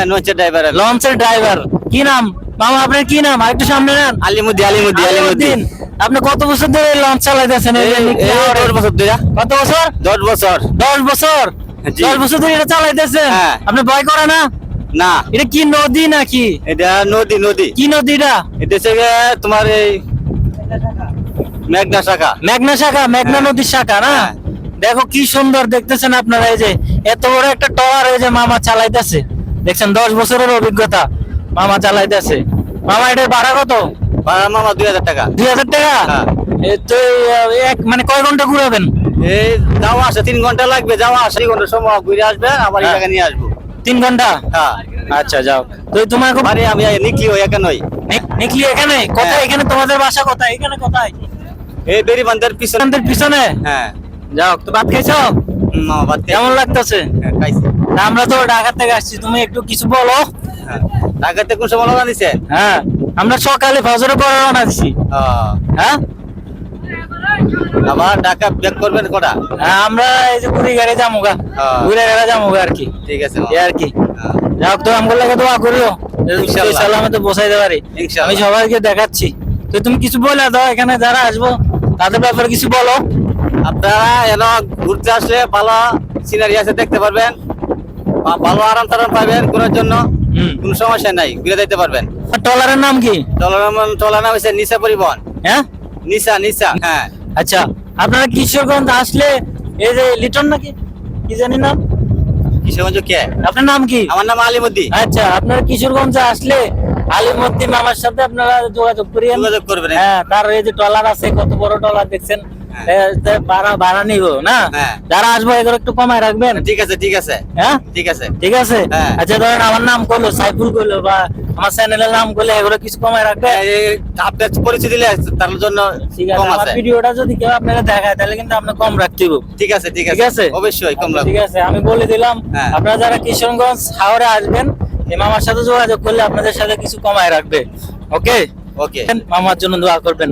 হ্যাঁ নৌচের ড্রাইভার লঞ্চের ড্রাইভার কি নাম? মামা আপনার কি নাম? আরেকটু সামনে নেন। আলিমুদ্দি আলিমুদ্দি আলিমুদ্দিন। আপনি কত বছর ধরে লঞ্চ চালাইতেছেন? দশ বছর ধরে। কত বছর? দশ বছর। দশ বছর? দশ বছর ধরে এটা চালাইতেছেন? হ্যাঁ। আপনি ভয় করে না? না। এটা কি নদী নাকি? এটা নদী নদী। কি নদীটা? এটা তোমার এই মেঘনা শাখা। মেঘনা শাখা মেঘনা হ্যাঁ। নদীর শাখা না। দেখো কি সুন্দর দেখতেছেন আপনারা এই যে এত বড় একটা টলার এই যে মামা চালাইতেছে। দেখছেন দশ বছরের অভিজ্ঞতা মামা চালাইতেছে। মামা এটার ভাড়া কত? ভাড়া মামা দুই হাজার টাকা। দুই হাজার টাকা? হ্যাঁ। তো এক মানে কয় ঘণ্টা ঘুরাবেন? এই যাওয়া আসা তিন ঘণ্টা লাগবে যাওয়া আসা তিন ঘণ্টা সময় ঘুরে আসবে আবার এই হ্যাঁ। নিয়ে আসব। তিন ঘণ্টা? হ্যাঁ। আচ্ছা যাও। তো তোমার বাড়ি আমি নিকলি ওই একানই নিক- নিকলি এখানে? কোথায় হ্যাঁ। এখানে? তোমাদের বাসা কোথায়? এখানে কোথায়? এই বেরি পিছনে। পিছনে? হ্যাঁ। যাও তো ভাত খাইছো? কেমন লাগতেছে? হ্যাঁ, আমরা তো ঢাকা থেকে আসছি তুমি একটু কিছু বলো। হ্যাঁ ঢাকাতে কোন সময় লাগা দিছে? হ্যাঁ আমরা সকালে ফজরে পরে রওনা দিছি। হ্যাঁ? আবার ঢাকা ব্যাক করবেন কটা? হ্যাঁ, আমরা এই যে ঘুরে গাড়ি যামুগা। ঘুরে গাড়ি যামুগা আর কি। ঠিক আছে আর কি। যাও তো আমগুলো লাগে দোয়া করিও। ইনশাআল্লাহ। আমি তো বসাইতে পারি। ইনশাআল্লাহ। আমি সবাইকে দেখাচ্ছি। তো তুমি কিছু বলে দাও এখানে যারা আসব তাদের ব্যাপারে কিছু বলো। আপনারা এন ঘুরতে আসলে ভালো সিনারি আছে দেখতে পারবেন ভালো আরাম টারাম পাবেন ঘোরার জন্য। কোনো সমস্যা নাই ঘুরে যেতে পারবেন। ট্রলারের নাম কি? টলার টলার নাম হচ্ছে নিশা পরিবহন। হ্যাঁ? নিশা নিশা হ্যাঁ। আচ্ছা আপনারা কিশোরগঞ্জ আসলে এই যে লিটন নাকি? কি জানি নাম? কিশোরগঞ্জ কে? আপনার নাম কি? আমার নাম আলিমুদ্দি আচ্ছা আপনারা কিশোরগঞ্জ আসলে আলিমদ্দি মামার সাথে আপনারা যোগাযোগ করিয়ে যোগাযোগ করবেন। হ্যাঁ তার এই যে টলার আছে কত বড় টলার দেখছেন? ভাড়া ভাড়া নিব না? হ্যাঁ। যারা আসব এগুলো একটু কমায় রাখবেন? ঠিক আছে ঠিক আছে। হ্যাঁ? ঠিক আছে। ঠিক আছে? হ্যাঁ। আচ্ছা ধরেন আমার নাম করল সাইফুল করল বা আমার চ্যানেলের নাম করলে এগুলো কিছু কমায় রাখবে? এই আপনার পরিচয় দিলে তার জন্য ঠিক আছে আমার ভিডিওটা যদি কেউ আপনারা দেখায় তাহলে কিন্তু আপনি কম রাখতে ঠিক আছে ঠিক ঠিক আছে। আছে? অবশ্যই কম ঠিক আছে আমি বলে দিলাম। হ্যাঁ। আপনারা যারা কিশোরগঞ্জ হাওড়ে আসবেন এই মামার সাথে যোগাযোগ করলে আপনাদের সাথে কিছু কমায় রাখবে। ওকে ওকে মামার জন্য দোয়া করবেন।